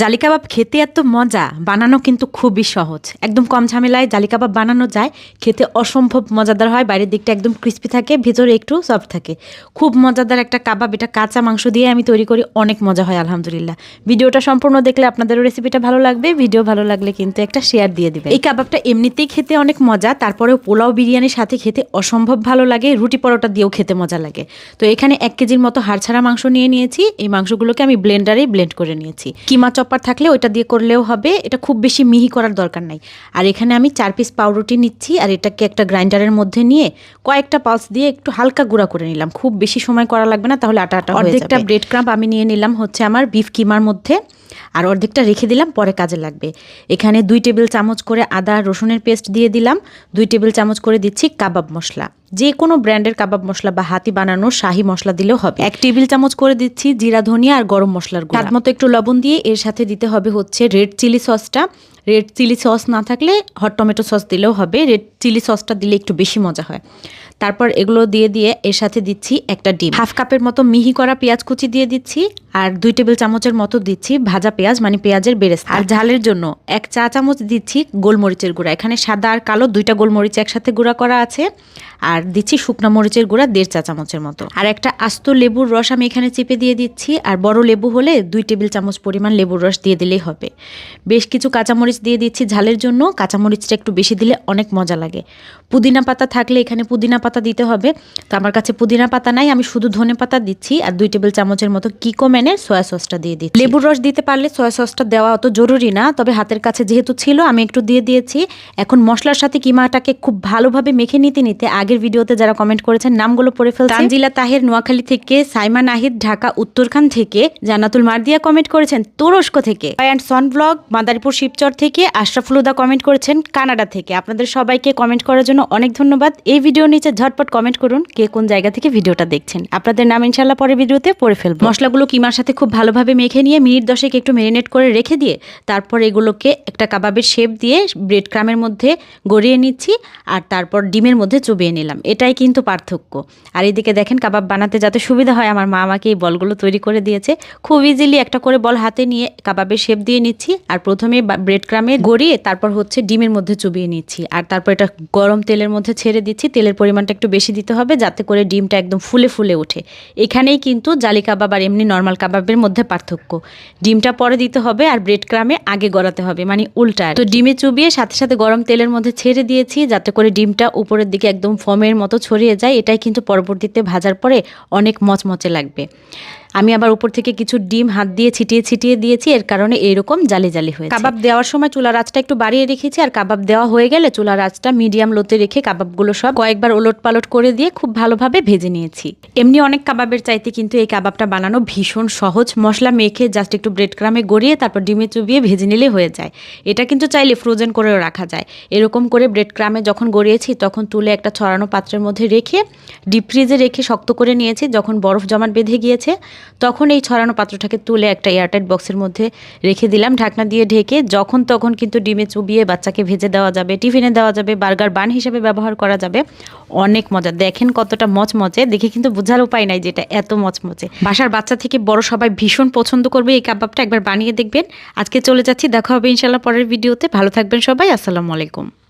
জালি কাবাব খেতে এত মজা, বানানো কিন্তু খুবই সহজ। একদম কম ঝামেলায় জালি কাবাব বানানো যায়, খেতে অসম্ভব মজাদার হয়, বাইরের দিকটা একদম ক্রিস্পি থাকে, ভেতরে একটু সফট থাকে। খুব মজাদার একটা কাবাব, এটা কাঁচা মাংস দিয়ে আমি তৈরি করি, অনেক মজা হয়, আলহামদুলিল্লাহ। ভিডিওটা সম্পূর্ণ দেখলে আপনাদেরও রেসিপিটা ভালো লাগবে ভিডিও ভালো লাগলে কিন্তু একটা শেয়ার দিয়ে দেবে এই কাবাবটা এমনিতেই খেতে অনেক মজা, তারপরেও পোলাও বিরিয়ানির সাথে খেতে অসম্ভব ভালো লাগে, রুটি পরোটা দিয়েও খেতে মজা লাগে। তো এখানে এক কেজির মতো হাড়ছাড়া মাংস নিয়ে নিয়েছি, এই মাংসগুলোকে আমি ব্লেন্ডারেই ব্লেন্ড করে নিয়েছি। কিমা চপার থাকলে ওইটা দিয়ে করলেও হবে। এটা খুব বেশি মিহি করার দরকার নাই। আর এখানে আমি চার পিস পাউরুটি নিচ্ছি আর এটাকে একটা গ্রাইন্ডারের মধ্যে নিয়ে কয়েকটা পালস দিয়ে একটু হালকা গুঁড়া করে নিলাম। খুব বেশি সময় করা লাগবে না তাহলে আটা আটা অর্ধেকটা ব্রেড ক্রাম্প আমি নিয়ে নিলাম হচ্ছে আমার বিফ কিমার মধ্যে। আর অর্ধেকটা রেখে দিলাম পরে কাজে লাগবে। এখানে দুই টেবিল চামচ করে আদা রসুনের পেস্ট দিয়ে দিলাম। দুই টেবিল চামচ করে দিচ্ছি কাবাব মশলা। যে কোনো ব্র্যান্ডের কাবাব মশলা বা হাতি বানানো শাহি মশলা দিলেও হবে। এক টেবিল চামচ করে দিচ্ছি জিরা, ধনিয়া আর গরম মশলার গুঁড়া। মতো একটু লবণ দিয়ে এর সাথে দিতে হবে হচ্ছে রেড চিলি সসটা। রেড চিলি সস না থাকলে হট টমেটো সস দিলেও হবে। রেড চিলি সসটা দিলে একটু বেশি মজা হয়। তারপর এগুলো দিয়ে দিয়ে এর সাথে দিচ্ছি একটা ডিম। হাফ কাপের মতো মিহি করা পেঁয়াজ কুচি দিয়ে দিচ্ছি আর দুই টেবিল চামচের মতো দিচ্ছি ভাজা পেঁয়াজ মানে পেঁয়াজের বেরেস্তা। আর ঝালের জন্য এক চা চামচ দিচ্ছি গোলমরিচের গুঁড়া। এখানে সাদা আর কালো দুইটা গোলমরিচ একসাথে গুঁড়া করা আছে। আর দিচ্ছি শুকনো মরিচের গুঁড়া দেড় চা চামচের মতো। আর একটা আস্ত লেবুর রস আমি এখানে চেপে দিয়ে দিচ্ছি। আর বড় লেবু হলে দুই টেবিল চামচ পরিমাণ লেবুর রস দিয়ে দিলেই হবে। বেশ কিছু কাঁচামরিচ দিয়ে দিচ্ছি ঝালের জন্য। কাঁচামরিচটা একটু বেশি দিলে অনেক মজা লাগে। পুদিনা পাতা থাকলে এখানে পুদিনা পাতা দিতে হবে। তো আমার কাছে পুদিনা পাতা নাই, আমি শুধু ধনে পাতা দিচ্ছি আর দুই টেবিল চামচের মতো কিকো মেনে সয়া সসটা দিয়ে দিচ্ছি। লেবুর রস দিতে পারলে সয়া সসটা দেওয়া অত জরুরি না, তবে হাতের কাছে যেহেতু ছিল, আমি একটু দিয়ে দিয়েছি। এখন মশলার সাথে কিমাটাকে খুব ভালোভাবে মেখে নিতে নিতে আগের ভিডিওতে যারা কমেন্ট করেছেন, নামগুলো পড়ে ফেলছে। তানজিলা তাহের নোয়াখালী থেকে, সাইমা নাহিদ ঢাকা উত্তরখান থেকে, জান্নাতুল মারদিয়া কমেন্ট করেছেন তুরস্ক থেকে and son blog Madaripur Shibchar থেকে আশরাফুলুদা কমেন্ট করেছেন কানাডা থেকে। আপনাদের সবাইকে কমেন্ট করার জন্য অনেক ধন্যবাদ। এই ভিডিও নিচে ঝটপট কমেন্ট করুন কে কোন জায়গা থেকে ভিডিওটা দেখছেন। আপনাদের নাম ইনশাল্লাহ পরে ভিডিওতে পড়ে ফেলব। মশলাগুলো কিমার সাথে খুব ভালোভাবে মেখে নিয়ে মিনিট দশেক একটু ম্যারিনেট করে রেখে দিয়ে তারপর এগুলোকে একটা কাবাবের শেপ দিয়ে ব্রেড ক্রামের মধ্যে গড়িয়ে নিচ্ছি আর তারপর ডিমের মধ্যে চুবিয়ে নিলাম। এটাই কিন্তু পার্থক্য। আর এদিকে দেখেন কাবাব বানাতে যাতে সুবিধা হয়, আমার মা আমাকে এই বলগুলো তৈরি করে দিয়েছে। খুব ইজিলি একটা করে বল হাতে নিয়ে কাবাবের শেপ দিয়ে নিচ্ছি আর প্রথমে ব্রেড ক্রামে গড়িয়ে তারপর হচ্ছে ডিমের মধ্যে চুবিয়ে নিচ্ছি। আর তারপর এটা গরম তেলের মধ্যে ছেড়ে দিচ্ছি। তেলের পরিমাণটা একটু বেশি দিতে হবে যাতে করে ডিমটা একদম ফুলে ফুলে ওঠে। এখানেই কিন্তু জালি কাবাব আর এমনি নর্মাল কাবাবের মধ্যে পার্থক্য। ডিমটা পরে দিতে হবে আর ব্রেড ক্রামে আগে গড়াতে হবে মানে উল্টা। তো ডিমে চুবিয়ে সাথে সাথে গরম তেলের মধ্যে ছেড়ে দিয়েছি যাতে করে ডিমটা উপরের দিকে একদম ফমের মতো ছড়িয়ে যায়। এটাই কিন্তু পরবর্তীতে ভাজার পরে অনেক মচমচে লাগবে। আমি আবার উপর থেকে কিছু ডিম হাত দিয়ে ছিটিয়ে ছিটিয়ে দিয়েছি, এর কারণে এরকম জালি জালি হয়েছে। কাবাব দেওয়ার সময় চুলার আঁচটা একটু বাড়িয়ে রেখেছি, আর কাবাব দেওয়া হয়ে গেলে চুলার আঁচটা মিডিয়াম লোতে রেখে কাবাবগুলো সব কয়েকবার ওলট পালট করে দিয়ে খুব ভালোভাবে ভেজে নিয়েছি। এমনি অনেক কাবাবের চাইতে কিন্তু এই কাবাবটা বানানো ভীষণ সহজ। মশলা মেখে জাস্ট একটু ব্রেড ক্রামে গড়িয়ে তারপর ডিমে চুবিয়ে ভেজে নিলে হয়ে যায়। এটা কিন্তু চাইলে ফ্রোজেন করেও রাখা যায়। এরকম করে ব্রেড ক্রামে যখন গড়িয়েছি, তখন তুলে একটা ছড়ানো পাত্রের মধ্যে রেখে ডিপ ফ্রিজে রেখে শক্ত করে নিয়েছি। যখন বরফ জমাট বেঁধে গিয়েছে তখন এই ছড়ানো পাত্রটাকে তুলে একটা এয়ারটাইট বক্সের মধ্যে রেখে দিলাম। ঢাকনা দিয়ে ঢেকে যখন তখন কিন্তু ডিমে চুবিয়ে বাচ্চাকে ভেজে দেওয়া যাবে, টিফিনে দেওয়া যাবে, বার্গার বান হিসেবে ব্যবহার করা যাবে। অনেক মজা। দেখেন কতটা মচমচে। দেখে কিন্তু বোঝার উপায় নাই যে এটা এত মচমচে। বাসার বাচ্চা থেকে বড় সবাই ভীষণ পছন্দ করবে। এই কাবাবটা একবার বানিয়ে দেখবেন। আজকে চলে যাচ্ছি। দেখা হবে ইনশাল্লাহ পরের ভিডিওতে। ভালো থাকবেন সবাই। আসসালামু আলাইকুম।